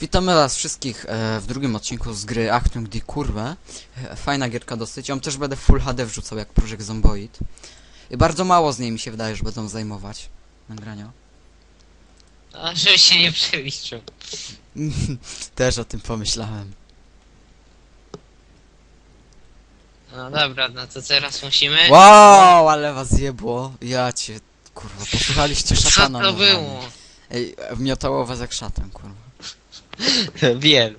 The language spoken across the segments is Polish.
Witamy was wszystkich e, w drugim odcinku z gry Achtung die Kurve. E, fajna gierka dosyć. Ją też będę Full HD wrzucał jak Project Zomboid. I bardzo mało z niej mi się wydaje, że będą zajmować nagrania. No, żeby się nie przeliczył. też o tym pomyślałem. No dobra, no to teraz musimy... Wow, ale was jebło. Ja cię, kurwa, posłuchaliście Co szatana. to normalnie. było? Ej, wmiotało was jak szatan, kurwa. Wiem.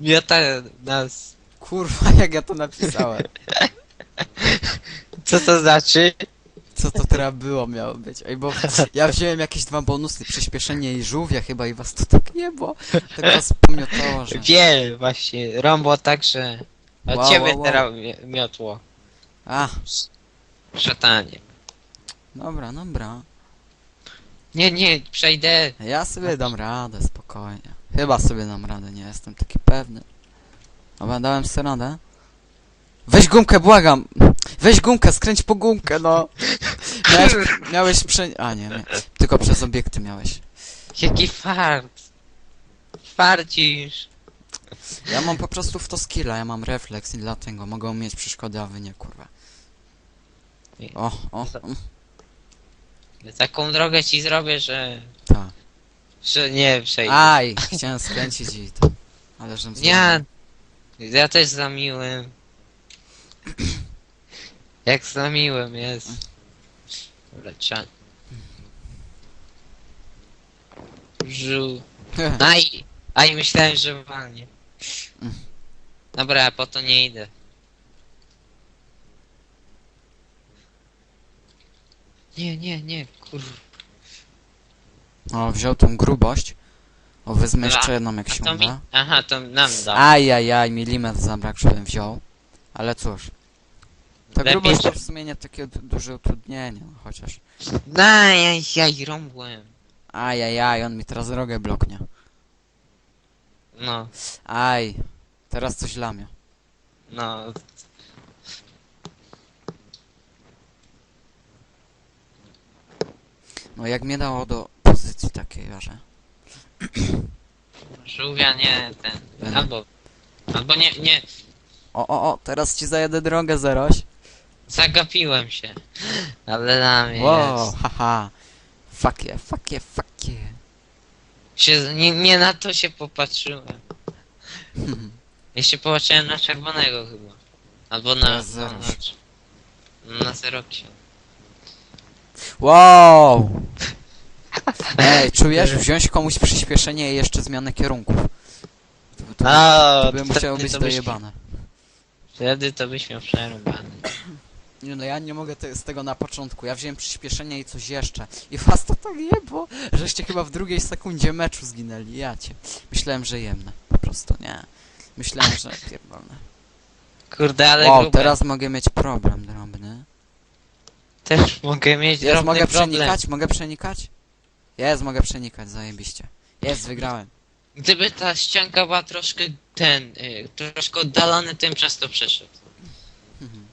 Miota nas... Kurwa, jak ja to napisałem. Co to znaczy? Co to teraz było miało być? Ej, bo ja wziąłem jakieś dwa bonusy, przyspieszenie i żółwia chyba i was to tak jebło. Tak was pomiotało, że... Wiem, właśnie. Rombo także... Od Wow, ciebie wow, wow. teraz mi- miotło. A, Szatanie. dobra, dobra. Nie, nie, przejdę. Ja sobie dam radę, spokojnie. Chyba sobie dam radę, nie jestem taki pewny. Dobra, dałem sobie radę. Weź gumkę, błagam! Weź gumkę, skręć po gumkę, no! Miałeś, miałeś prze... A nie, nie, tylko przez obiekty miałeś. Jaki fart. Farcisz. Ja mam po prostu w to skilla, ja mam refleks i dlatego mogą mieć przeszkody, a wy nie, kurwa. O, o, Taką drogę ci zrobię, że... tak. Że nie przejdę. Aj, chciałem skręcić i to. Ale żem Nie, ja też za miłym. Jak za miłym jest. Dobra, trzeba... Żu... Aj! Aj, myślałem, że walnie. Dobra, po to nie idę. Nie, nie, nie, kur... O, wziął tą grubość. O, wezmę jeszcze jedną jak się to mi... uda. Aha, to nam da. Ajajaj, milimetr zabrak, żebym wziął. Ale cóż. Ta Lepiej, grubość to w sumie nie takie du- duże utrudnienie, no chociaż. Daj, aj, aj, rąbłem. Ajajaj, on mi teraz drogę bloknie. No, Aj, teraz coś lamie. no. No jak mnie dało do pozycji takiej, że... Żółwia nie, ten... Będę. Albo... Albo nie, nie... O, o, o, teraz ci zajedę drogę, Zeroś. Zagapiłem się. Ale nam jest. Wow, haha. Fuck yeah, fuck yeah, fuck yeah. Się, nie, nie na to się popatrzyłem. Ja się popatrzyłem na czerwonego chyba. Albo na... Na, na, na zeroksie. Wow! Ej, czujesz? Wziąć komuś przyspieszenie i jeszcze zmianę kierunków. To, to, A, to by musiało być to byś, dojebane. Wtedy to byś miał przerąbane. Nie no, ja nie mogę te, z tego na początku. Ja wziąłem przyspieszenie i coś jeszcze. I was to tak jebło, żeście chyba w drugiej sekundzie meczu zginęli. Ja cię. Myślałem, że jemne. Po prostu, nie. Myślałem, że pierdolne. Kurde, ale Wow, grube. teraz mogę mieć problem drobny. Też mogę mieć Jest, drobny mogę problem. przenikać? Mogę przenikać? Jest, mogę przenikać, zajebiście. Jest, wygrałem. Gdyby ta ścianka była troszkę ten, y, troszkę oddalony, tym przez to przeszedł. Mhm.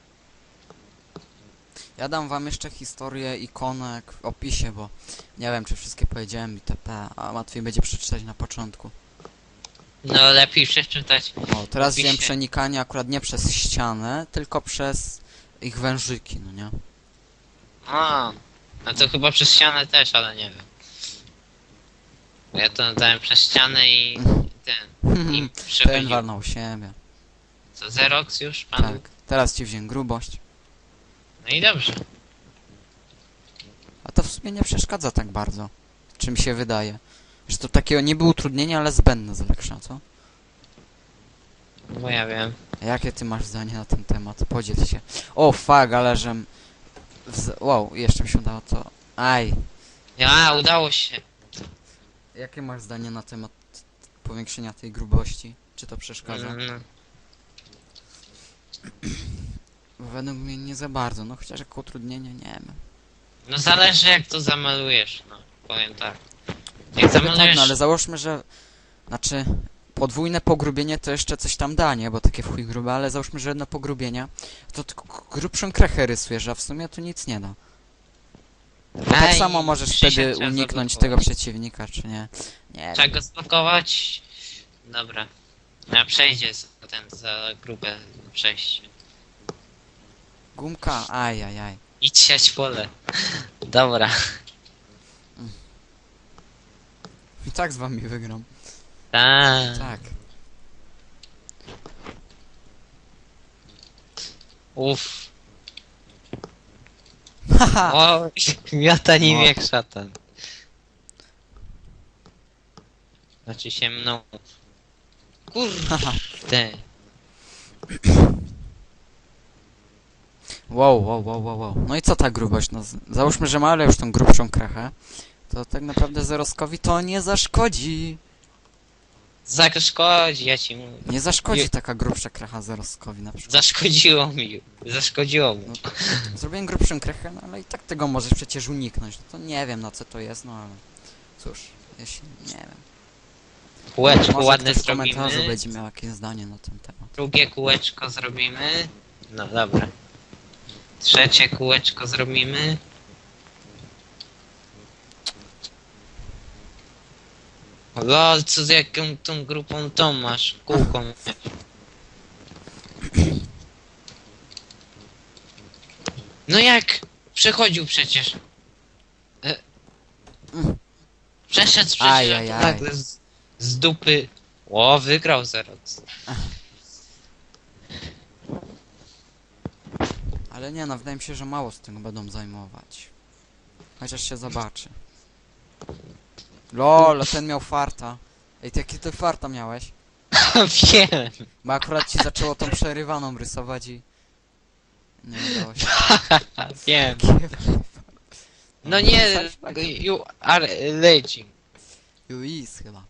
Ja dam wam jeszcze historię ikonek w opisie, bo nie wiem czy wszystkie powiedziałem itp, a łatwiej będzie przeczytać na początku. No lepiej przeczytać. O, teraz Opisie. wziąłem przenikanie akurat nie przez ścianę, tylko przez ich wężyki, no nie? A, a to chyba przez ścianę też, ale nie wiem. Bo Ja to dałem przez ścianę i ten. I Ten przechodził. walnął siebie. Co, Xerox już? Tak, teraz ci wziąłem grubość. No i dobrze. A to w sumie nie przeszkadza tak bardzo, czy mi się wydaje. Że to takie niby utrudnienie, ale zbędne z Aleksza, co? Bo ja wiem. A Jakie ty masz zdanie na ten temat? Podziel się. O, fuck, ale żem... Wow, jeszcze mi się udało to... Aj. Ja, udało się. Jakie masz zdanie na temat powiększenia tej grubości? Czy to przeszkadza? Mm, Bo według mnie nie za bardzo, no chociaż jako utrudnienie, nie wiem. No zależy jak to zamalujesz, no. Powiem tak. Jak Niby tak, zamalujesz... no ale załóżmy, że... Znaczy... Podwójne pogrubienie to jeszcze coś tam da, nie? Bo takie w chuj grube, ale załóżmy, że jedno pogrubienie, to tylko grubszą krechę rysujesz, a w sumie to nic nie da. Bo tak Aj, samo możesz Krzysia wtedy trzeba uniknąć zablokować. tego przeciwnika, czy nie? Nie Trzeba wiem. go zblokować. Dobra. A przejdzie za ten, za grube przejście. Gumka, ajajaj. Idź siać pole. Dobra. I tak z wami wygram. Tak. Tak. Uff. Haha! O, miota nim No. jak szatan. Znaczy się mną. Kurde. Wow, wow, wow, wow, wow. No i co ta grubość? No, z- załóżmy, że ma ale już tą grubszą krechę. To tak naprawdę Zeroskowi to nie zaszkodzi. Zaszkodzi, ja ci mówię. Nie zaszkodzi taka grubsza krecha Zeroskowi na przykład. Zaszkodziło mi. Zaszkodziło mu. Zrobiłem grubszą krechę, no ale i tak tego możesz przecież uniknąć. No to nie wiem na co to jest, no ale cóż, jeśli nie wiem. Kółeczko Może ładne ktoś w komentarzu zrobimy. będzie miał jakieś zdanie na ten temat. Drugie kółeczko zrobimy. No dobra. Trzecie kółeczko zrobimy. Lol, co z jaką tą grupą tą masz? Kółką. No jak? Przechodził przecież. E. Przeszedł przecież Ajajaj. a to nagle z, z dupy. O, wygrał Zerox. Ale nie no, wydaje mi się, że mało z tym będą zajmować. Chociaż się zobaczy. Lol, ten miał farta. Ej, ty jaki ty farta miałeś? Wiem. Bo akurat ci zaczęło tą przerywaną rysować i... Nie udało się. Wiem. No nie, you are legend. Is chyba.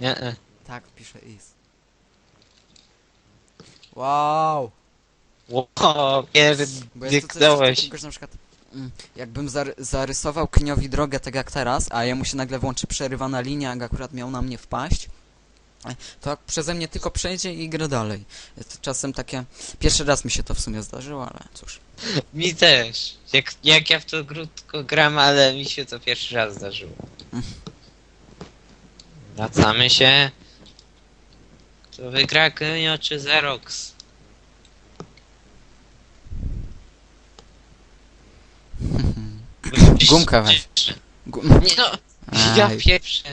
Nie, e. Tak, pisze is. Wow! Wow, Bo jest to coś pierdyknąłeś. takiego, że na przykład jakbym zar zarysował Kniowi drogę tak jak teraz, a jemu się nagle włączy przerywana linia, jak akurat miał na mnie wpaść, e, to przeze mnie tylko przejdzie i gra dalej. Jest to czasem takie... Pierwszy raz mi się to w sumie zdarzyło, ale cóż. Mi też. Jak, jak ja w to krótko gram, ale mi się to pierwszy raz zdarzyło. Mm. Wracamy się. Kto wygra Genio czy Xerox? Gumkę weź. Gu Nie no, ja Aj. pierwsze.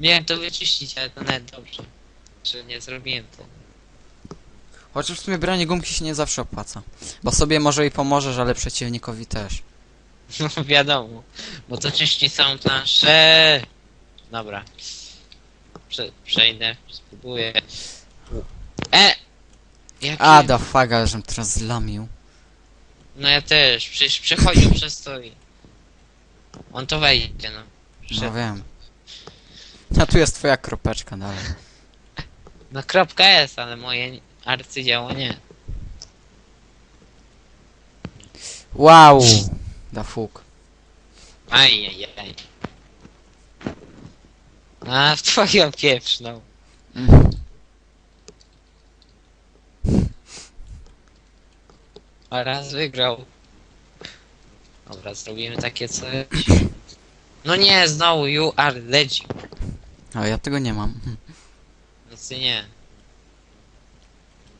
Miałem to wyczyścić, ale to nawet dobrze. Że nie zrobiłem tego. Chociaż w sumie branie gumki się nie zawsze opłaca. Bo sobie może i pomożesz, ale przeciwnikowi też. No wiadomo, bo to czyści całą planszę. Dobra. Prze przejdę, spróbuję. E! A, da faga, żem teraz zlamił. No ja też, przecież przechodził przez to i... On to wejdzie, no. No wiem. A tu jest twoja kropeczka dalej. No kropka jest, ale moje arcydzieło nie. Wow! Da fuk. Ajajaj. A, w twoją pieprzną. Mm. A raz wygrał. Dobra, zrobimy takie coś. No nie, znowu, you are legend. A ja tego nie mam. Ty nie.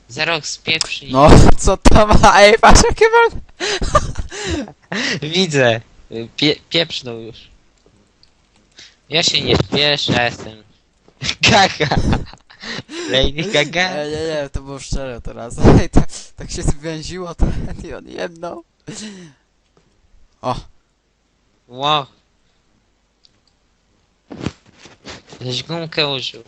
Zerok spieprzy. No, co to ma? Ej, patrz jakie mam... Widzę. Pie pieprznął już. Ja się nie śpieszę, ja jestem. Gaga. Lady Gaga. Nie, nie, nie, to było szczere teraz. Ej, tak, tak się zwięziło to i on jedno. O, Wow. Żeś gumkę użył.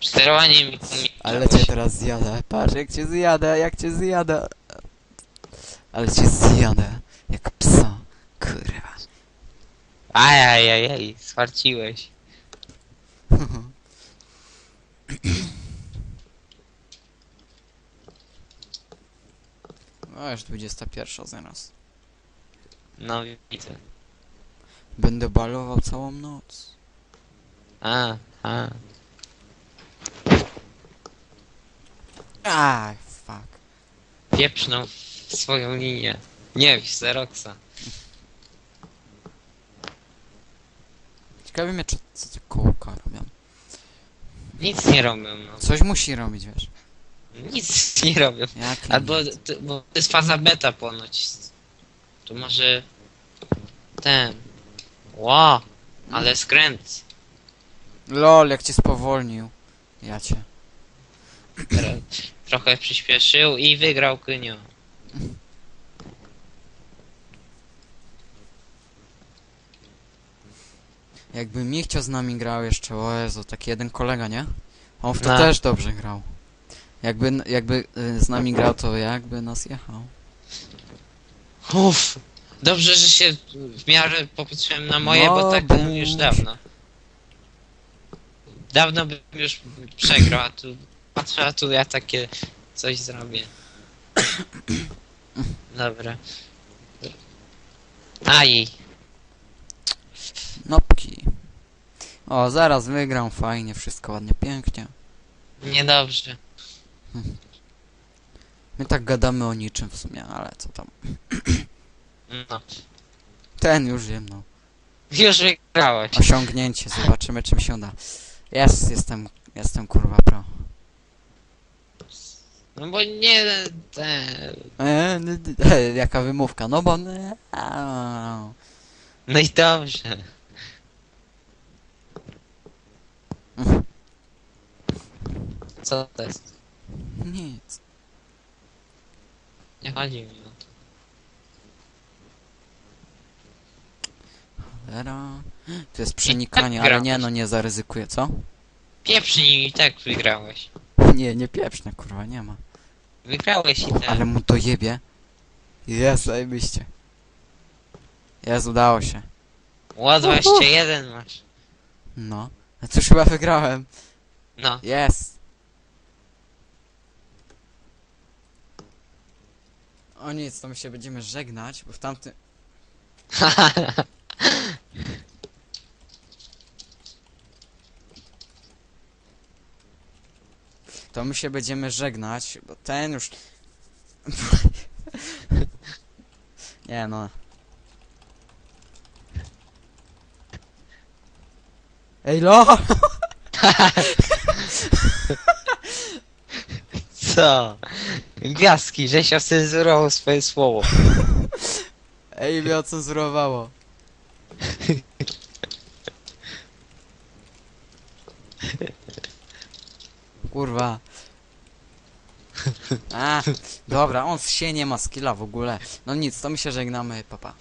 Sterowanie mi ale cię teraz zjadę. Patrz, jak cię zjadę, jak cię zjadę. Ale cię zjadę. Jak psa. Kurwa. Ajajajaj, swarciłeś. No już 21 zaraz. No widzę. Będę balował całą noc. A, a. Aj, fuck. Pieprznął w swoją linię. Nie, w Xeroxa. Ciekawi mnie, czy, co te kołka robią. Nic nie robią, no. Coś musi robić, wiesz. Nic nie robią. Jaki Albo, nic? to, bo to jest faza beta ponoć. To może... Ten... Ło! Ale skręt. Lol, jak cię spowolnił. Ja cię. Tro- Trochę przyspieszył i wygrał Kynio. Jakby mi chciał z nami grał jeszcze, o Jezu, taki jeden kolega, nie? On w to No. też dobrze grał. Jakby, jakby y, z nami grał, to jakby nas jechał. Uff. Dobrze, że się w miarę popatrzyłem na moje, No, bo tak bo- bym już dawno. Dawno bym już przegrał, a tu patrzę, a tu ja takie coś zrobię. Dobra. Aj, Nopki. O, zaraz wygram, fajnie, wszystko ładnie, pięknie. niedobrze. My tak gadamy o niczym w sumie, ale co tam. No. Ten już wiem, no. Już wygrałeś. Osiągnięcie, zobaczymy czym się uda. Jest, jestem, jestem kurwa pro. No bo nie te... E, n- d- jaka wymówka, no bo... a, No i dobrze. Co to jest? Nic. Nie chodzi mi o to. Cholera. Tu jest przenikanie, ale nie no, nie zaryzykuję, co? Pieprznij i tak wygrałeś. Nie, nie pieprzne, kurwa, nie ma. Wygrałeś i tak. Ale mu to jebie. Jest, zajebiście. Jest, udało się. Ło 21 masz. No. A cóż, chyba wygrałem. No. Jest. O nic, to my się będziemy żegnać, bo w tamtym... To my się będziemy żegnać, bo ten już... Nie no. Ej, lo! Co? Gwiazdki, żeś ocenzurował swoje słowo. Ej, mnie ocenzurowało. Kurwa. A, dobra, on się nie ma skilla w ogóle. No nic, to my się żegnamy, papa.